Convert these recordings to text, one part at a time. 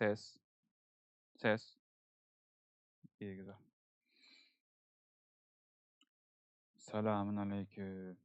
Ses. Ses. İyi güzel. Selamun aleyküm.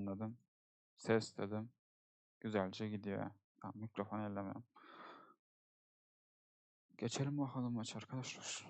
Anladım. Ses dedim. Güzelce gidiyor. Tamam, mikrofonu ellemiyorum. Geçelim bakalım maç arkadaşlar.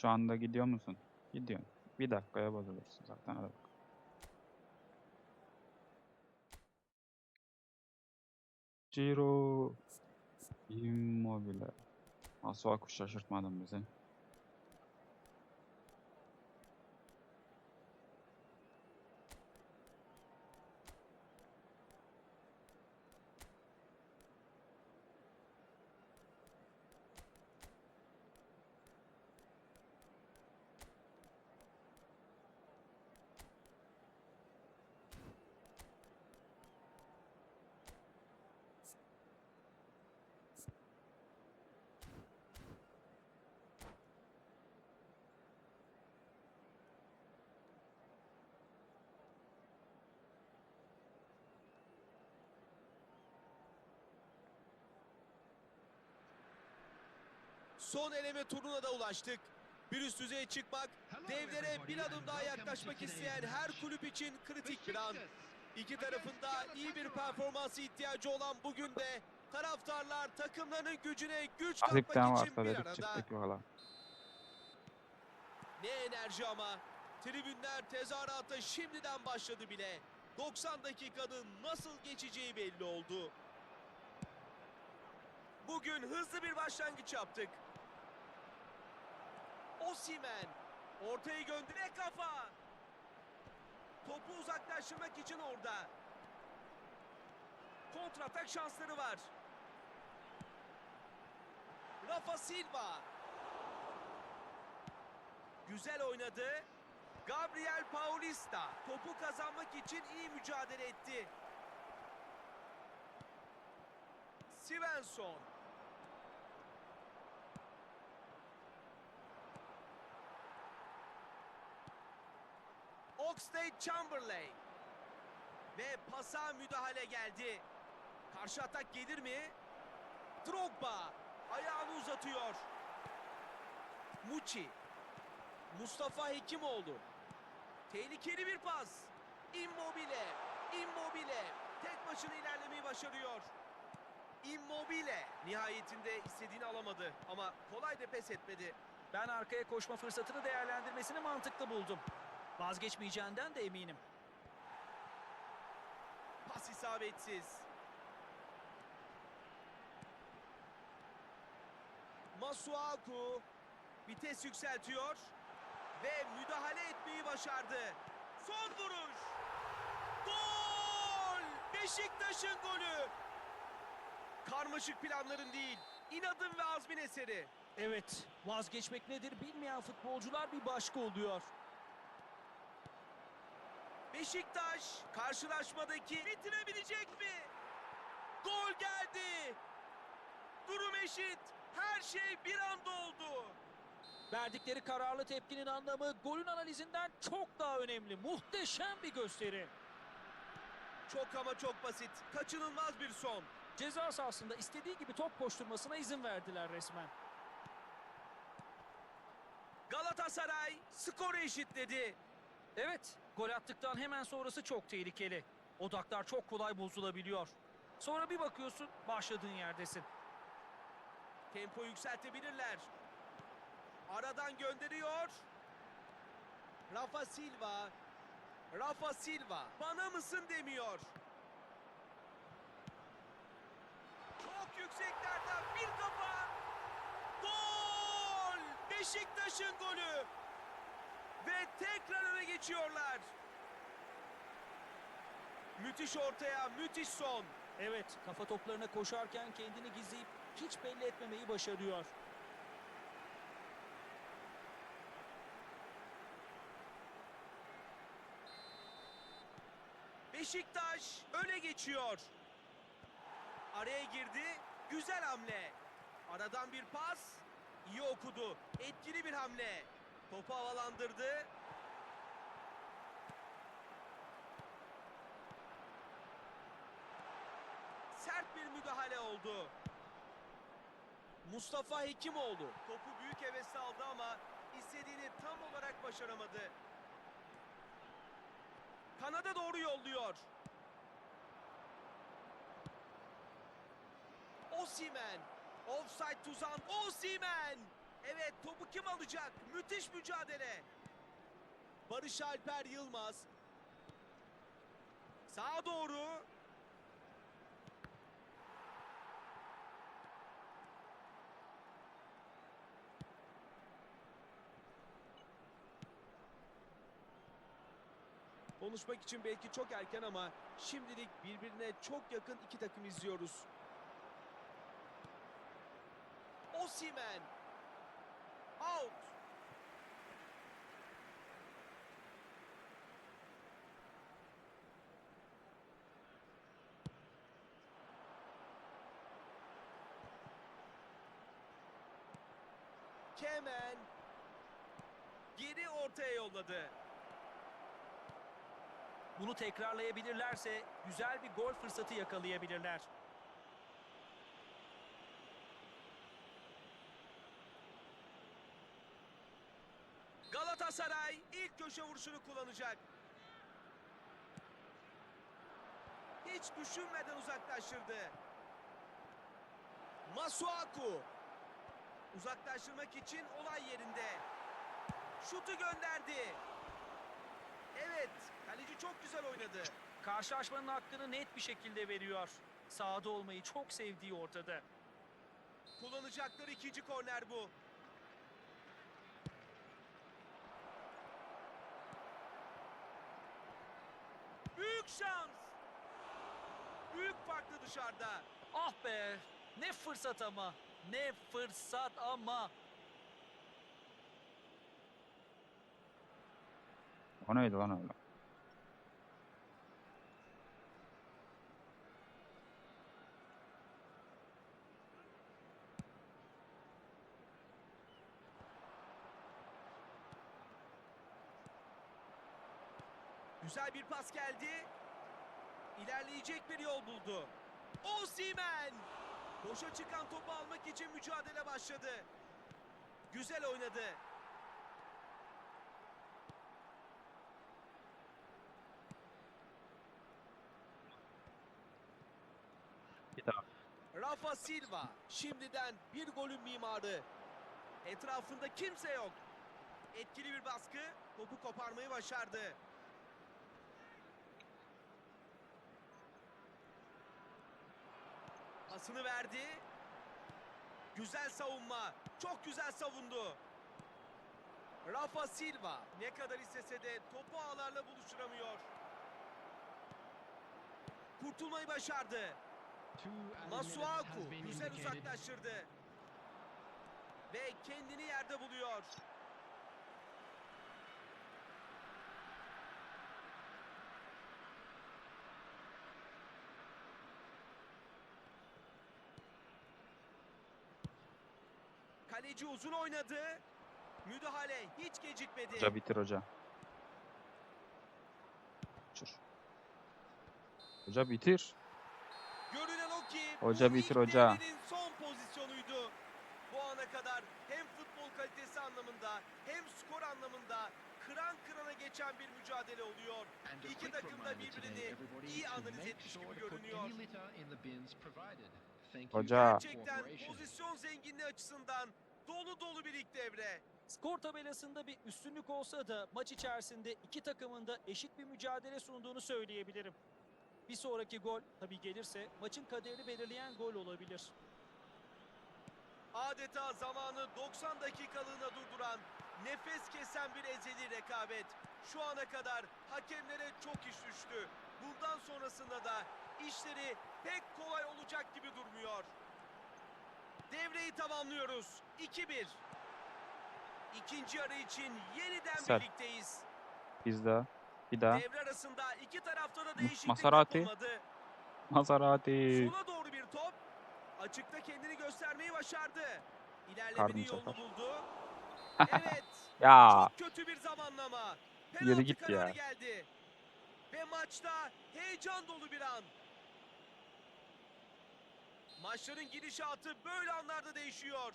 Şu anda gidiyor musun? Gidiyorsun. Bir dakikaya bozulursun zaten. Bakalım. Ciro Immobile. Masuaku şaşırtmadın bizi. Son eleme turuna da ulaştık. Bir üst düzeye çıkmak, devlere bir adım daha yaklaşmak isteyen her kulüp için kritik bir an. İki tarafında iyi bir performansı ihtiyacı olan bugün de taraftarlar takımlarının gücüne güç katmak için bir arada. Ne enerji ama. Tribünler tezahürata şimdiden başladı bile. 90 dakikanın nasıl geçeceği belli oldu. Bugün hızlı bir başlangıç yaptık. Osimen ortayı göndere kafa. Topu uzaklaştırmak için orada. Kontratak şansları var. Rafa Silva. Güzel oynadı. Gabriel Paulista topu kazanmak için iyi mücadele etti. Svensson. Oxlade Chamberlain. Ve pasa müdahale geldi. Karşı atak gelir mi? Drogba ayağını uzatıyor. Muçi. Mustafa Hekimoğlu. Tehlikeli bir pas. Immobile. Immobile. Tek başına ilerlemeyi başarıyor. Immobile. Nihayetinde istediğini alamadı ama kolay da pes etmedi. Ben arkaya koşma fırsatını değerlendirmesini mantıklı buldum. Vazgeçmeyeceğinden de eminim. Pas isabetsiz. Masuaku vites yükseltiyor ve müdahale etmeyi başardı. Son vuruş. Gol! Beşiktaş'ın golü. Karmaşık planların değil, inadın ve azmin eseri. Evet, vazgeçmek nedir bilmeyen futbolcular bir başka oluyor. Beşiktaş karşılaşmadaki bitirebilecek mi? Gol geldi. Durum eşit. Her şey bir anda oldu. Verdikleri kararlı tepkinin anlamı golün analizinden çok daha önemli. Muhteşem bir gösteri. Çok ama çok basit. Kaçınılmaz bir son. Ceza sahasında istediği gibi top koşturmasına izin verdiler resmen. Galatasaray skoru eşitledi. Evet, gol attıktan hemen sonrası çok tehlikeli. Odaklar çok kolay bozulabiliyor. Sonra bir bakıyorsun başladığın yerdesin. Tempo yükseltebilirler. Aradan gönderiyor. Rafa Silva. Rafa Silva. Bana mısın demiyor. Çok yükseklerden bir kafa. Gol! Beşiktaş'ın golü. Ve tekrar öne geçiyorlar. Müthiş ortaya, müthiş son. Evet, kafa toplarına koşarken kendini gizleyip hiç belli etmemeyi başarıyor. Beşiktaş öne geçiyor. Araya girdi. Güzel hamle. Aradan bir pas. İyi okudu. Etkili bir hamle. Topu havalandırdı. Sert bir müdahale oldu. Mustafa Hekimoğlu topu büyük hevesle aldı ama istediğini tam olarak başaramadı. Kanada doğru yolluyor. Osimen. Offside tuzan Osimen. Evet topu kim alacak? Müthiş mücadele. Barış Alper Yılmaz. Sağa doğru. Konuşmak için belki çok erken ama şimdilik birbirine çok yakın iki takım izliyoruz. Osimen. Kemen geri ortaya yolladı. Bunu tekrarlayabilirlerse güzel bir gol fırsatı yakalayabilirler. Galatasaray ilk köşe vuruşunu kullanacak. Hiç düşünmeden uzaklaştırdı. Masuaku. Uzaklaştırmak için olay yerinde. Şutu gönderdi. Evet, kaleci çok güzel oynadı. Karşılaşmanın hakkını net bir şekilde veriyor. Sahada olmayı çok sevdiği ortada. Kullanacakları ikinci korner bu. Büyük şans. Büyük farklı dışarıda. Ah be! Ne fırsat ama! Ne fırsat ama! O neydi lan öyle? Güzel bir pas geldi. İlerleyecek bir yol buldu. Osimhen! Boşa çıkan topu almak için mücadele başladı. Güzel oynadı. Rafa Silva şimdiden bir golün mimarı. Etrafında kimse yok. Etkili bir baskı topu koparmayı başardı. Pasını verdi. Güzel savunma. Çok güzel savundu. Rafa Silva ne kadar istese de topu ağlarla buluşturamıyor. Kurtulmayı başardı. Masuaku güzel uzaklaştırdı. Ve kendini yerde buluyor. Kaleci uzun oynadı. Müdahale hiç gecikmedi. Hoca bitir hoca. Bitir. Hoca bitir. Görünen o ki Hoca bitir hoca. son pozisyonuydu. Bu ana kadar hem futbol kalitesi anlamında hem skor anlamında kıran kırana geçen bir mücadele oluyor. İki takım da birbirini iyi analiz etmiş gibi görünüyor. Hoca. Gerçekten pozisyon zenginliği açısından dolu dolu bir ilk devre. Skor tabelasında bir üstünlük olsa da maç içerisinde iki takımın da eşit bir mücadele sunduğunu söyleyebilirim. Bir sonraki gol tabii gelirse maçın kaderini belirleyen gol olabilir. Adeta zamanı 90 dakikalığına durduran, nefes kesen bir ezeli rekabet. Şu ana kadar hakemlere çok iş düştü. Bundan sonrasında da işleri pek kolay olacak gibi durmuyor. Devreyi tamamlıyoruz. 2-1. İkinci yarı için yeniden Güzel. birlikteyiz. Biz de. Bir daha. Devre arasında iki tarafta da değişiklik Maserati. yapılmadı. Maserati. Sola doğru bir top. Açıkta kendini göstermeyi başardı. İlerlemenin yolunu buldu. Evet. Ya. Çok kötü bir zamanlama. Penaltı git kararı ya. geldi. Ve maçta heyecan dolu bir an. Maçların gidişatı böyle anlarda değişiyor.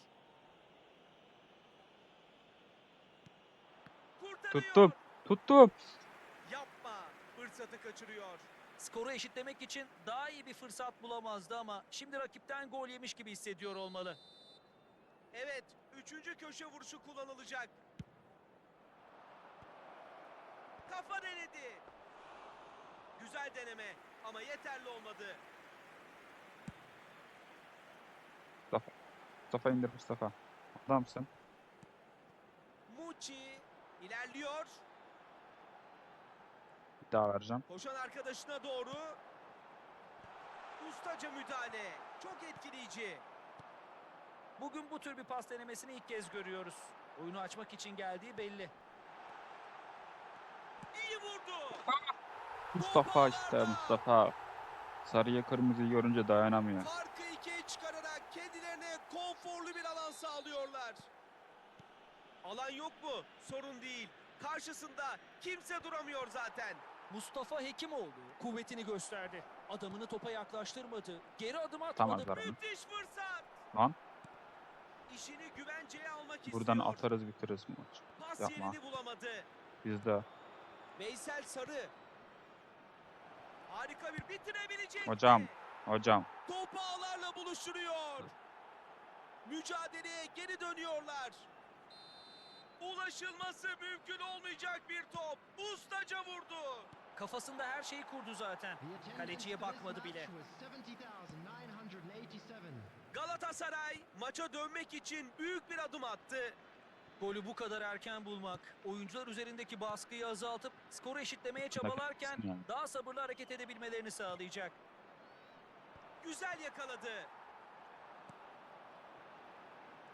Kurtarıyor. Tuttum. Tuttum. Yapma. Fırsatı kaçırıyor. Skoru eşitlemek için daha iyi bir fırsat bulamazdı ama şimdi rakipten gol yemiş gibi hissediyor olmalı. Evet, üçüncü köşe vuruşu kullanılacak. Kafa denedi. Güzel deneme ama yeterli olmadı. Mustafa indir Mustafa. Adamsın. Muçi ilerliyor. Bir daha vereceğim. Koşan arkadaşına doğru. Ustaca müdahale. Çok etkileyici. Bugün bu tür bir pas denemesini ilk kez görüyoruz. Oyunu açmak için geldiği belli. İyi vurdu. Mustafa işte Mustafa. Sarıya kırmızıyı görünce dayanamıyor. Farkı kimse duramıyor zaten. Mustafa Hekimoğlu kuvvetini gösterdi. Adamını topa yaklaştırmadı. Geri adım atmadı. Onu. Müthiş fırsat. Lan. İşini güvenceye almak Buradan istiyor. atarız bitiririz maç. Pas Yapma. yerini bulamadı. Bizde. Veysel Sarı. Harika bir bitirebilecek Hocam. mi? Hocam. Topu ağlarla buluşturuyor. Mücadeleye geri dönüyorlar. Ulaşılması mümkün olmayacak bir top. Ustaca vurdu. Kafasında her şeyi kurdu zaten. Kaleciye bakmadı bile. Galatasaray maça dönmek için büyük bir adım attı. Golü bu kadar erken bulmak, oyuncular üzerindeki baskıyı azaltıp skoru eşitlemeye çabalarken daha sabırlı hareket edebilmelerini sağlayacak. Güzel yakaladı.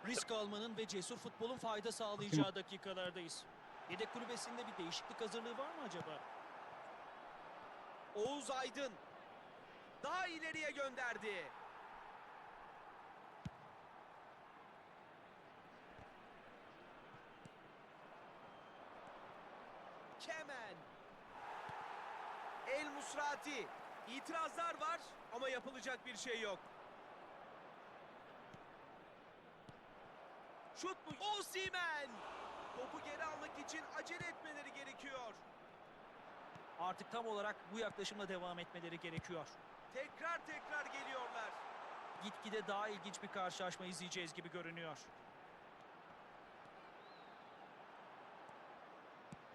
Risk almanın ve cesur futbolun fayda sağlayacağı dakikalardayız. Yedek kulübesinde bir değişiklik hazırlığı var mı acaba? Oğuz Aydın daha ileriye gönderdi. Kemen. El Musrati. İtirazlar var ama yapılacak bir şey yok. Şut mu? Osimhen. Topu geri almak için acele etmeleri gerekiyor. Artık tam olarak bu yaklaşımla devam etmeleri gerekiyor. Tekrar tekrar geliyorlar. Gitgide daha ilginç bir karşılaşma izleyeceğiz gibi görünüyor.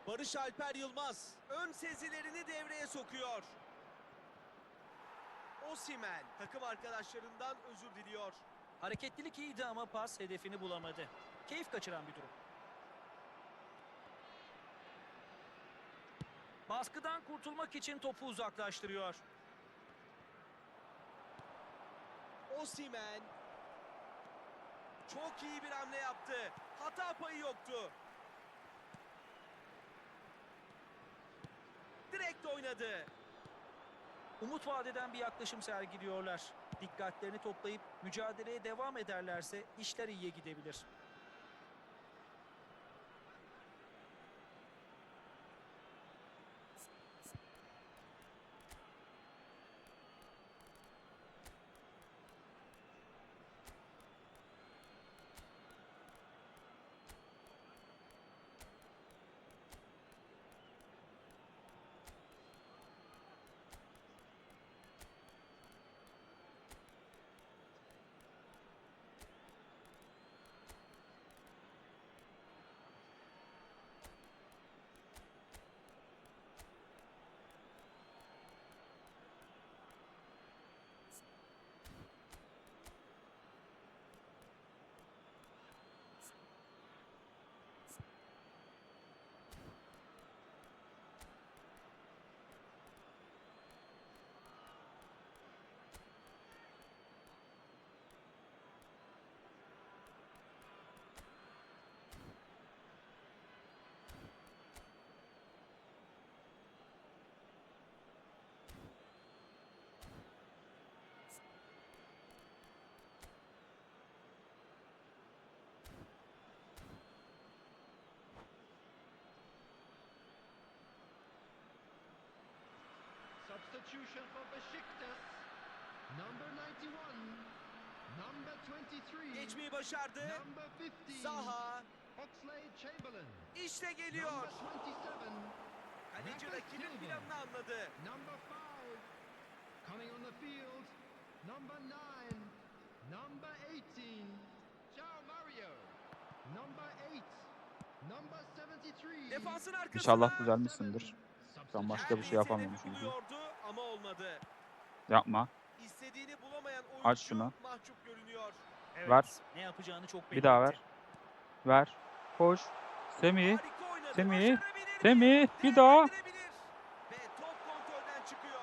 Barış Alper Yılmaz ön sezilerini devreye sokuyor. Osimen takım arkadaşlarından özür diliyor. Hareketlilik iyiydi ama pas hedefini bulamadı. Keyif kaçıran bir durum. Baskıdan kurtulmak için topu uzaklaştırıyor. Osimen çok iyi bir hamle yaptı. Hata payı yoktu. Direkt oynadı. Umut vadeden bir yaklaşım sergiliyorlar. Dikkatlerini toplayıp mücadeleye devam ederlerse işler iyiye gidebilir. Substitution for Besiktas. Number 91. Number 23. Geçmeyi başardı. Number 15. Zaha Oxlade Chamberlain. işte geliyor. Number 27. Kaleci rakibin planını anladı. Number 5. Coming on the field. Number 9. Number 18. Ciao Mario. Number 8. Number 73. Defansın arkasına. İnşallah düzelmişsindir. Ben başka bir şey yapamıyorum çünkü. Ama olmadı. Yapma. İstediğini bulamayan oyuncu Aç şunu. mahcup görünüyor. Evet, Ver. Ne yapacağını çok belli Bir daha ver. Ver. Koş. Semih. Semih? Semih, bir daha. Değerlendirebilir. Ve top kontrolden çıkıyor.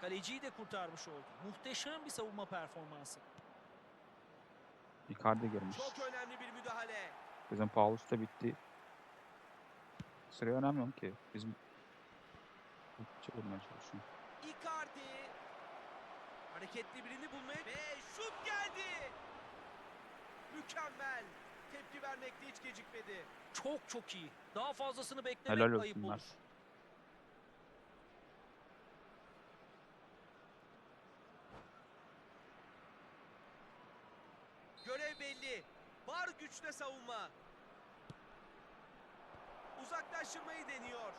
Kaleciyi de kurtarmış oldu. Muhteşem bir savunma performansı. Icardi girmiş. Çok önemli bir müdahale. Bizim Paulus da bitti. Sıraya önemli ki. Bizim çevirmeye çalışıyorum. Icardi. Hareketli birini bulmaya ve şut geldi. Mükemmel. Tepki vermekte hiç gecikmedi. Çok çok iyi. Daha fazlasını beklemek Helal ayıp olsunlar. olur. Görev belli. Var güçle savunma. Uzaklaştırmayı deniyor.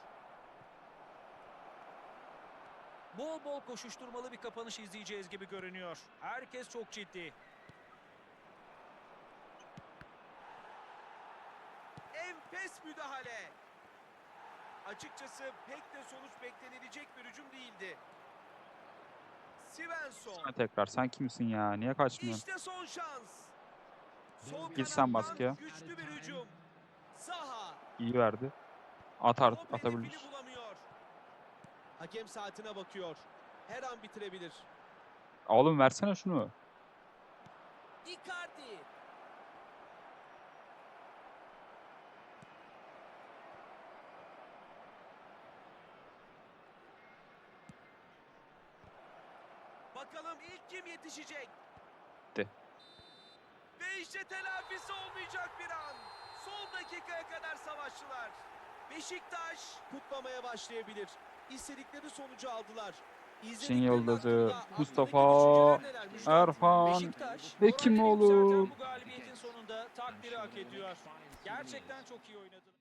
Bol bol koşuşturmalı bir kapanış izleyeceğiz gibi görünüyor. Herkes çok ciddi. Enfes müdahale. Açıkçası pek de sonuç beklenilecek bir hücum değildi. Svensson. Ha, tekrar sen kimsin ya? Niye kaçmıyorsun? İşte son şans. Sol Git sen kanattan baskıya. Güçlü bir hücum. Saha. İyi verdi. Atar, atabilir. Hakem saatine bakıyor. Her an bitirebilir. Oğlum versene şunu. Icardi. Bakalım ilk kim yetişecek? De. Ve işte telafisi olmayacak bir an. Son dakikaya kadar savaştılar. Beşiktaş kutlamaya başlayabilir. İstedikleri sonucu aldılar. Çin Yıldızı, Mustafa, sonunda takdiri hak ediyor. Gerçekten çok iyi oynadı.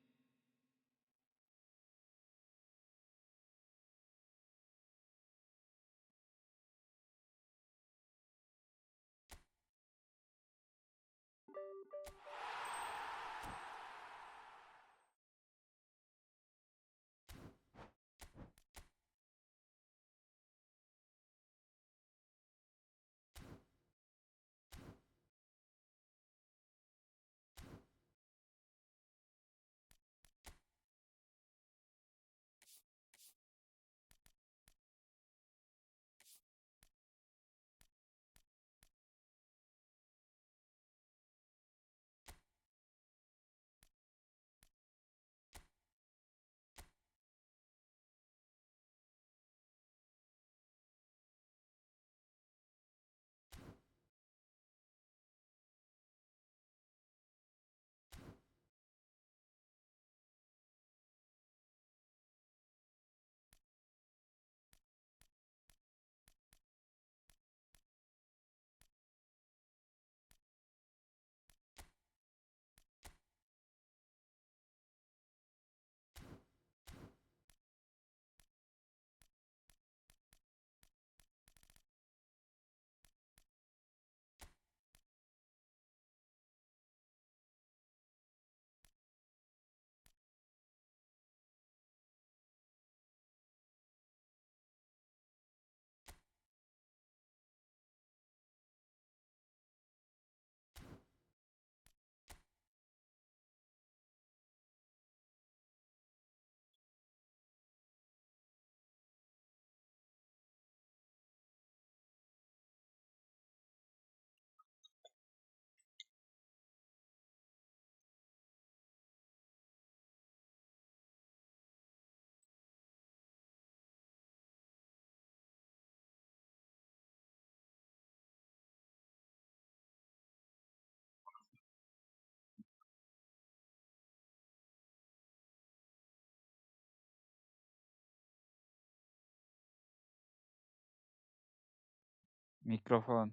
Mikrofon.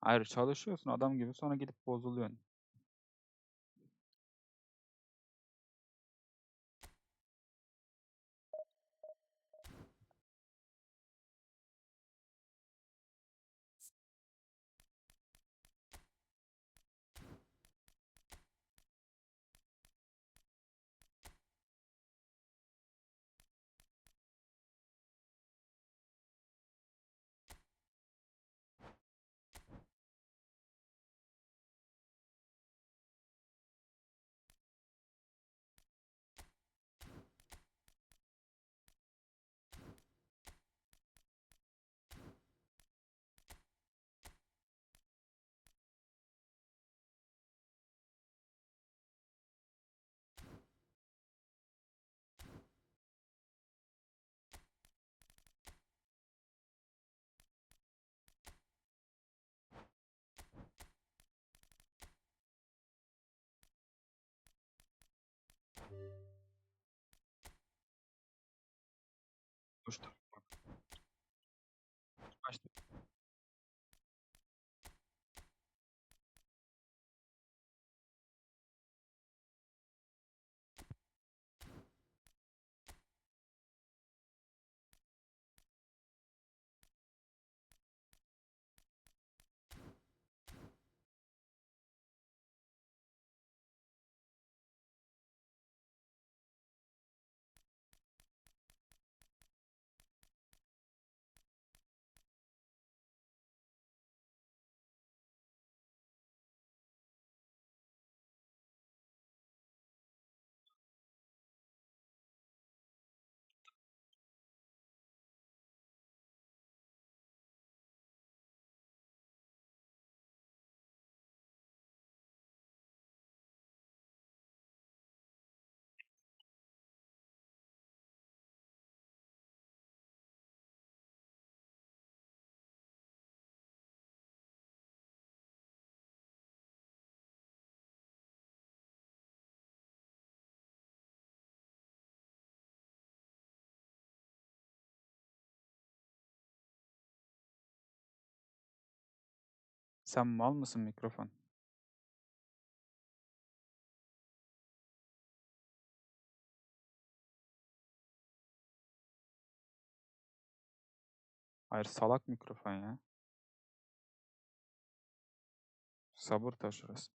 Hayır çalışıyorsun adam gibi sonra gidip bozuluyorsun. Koştu. Açtı. Sen mal mısın mikrofon? Hayır salak mikrofon ya. Sabır taş şurası.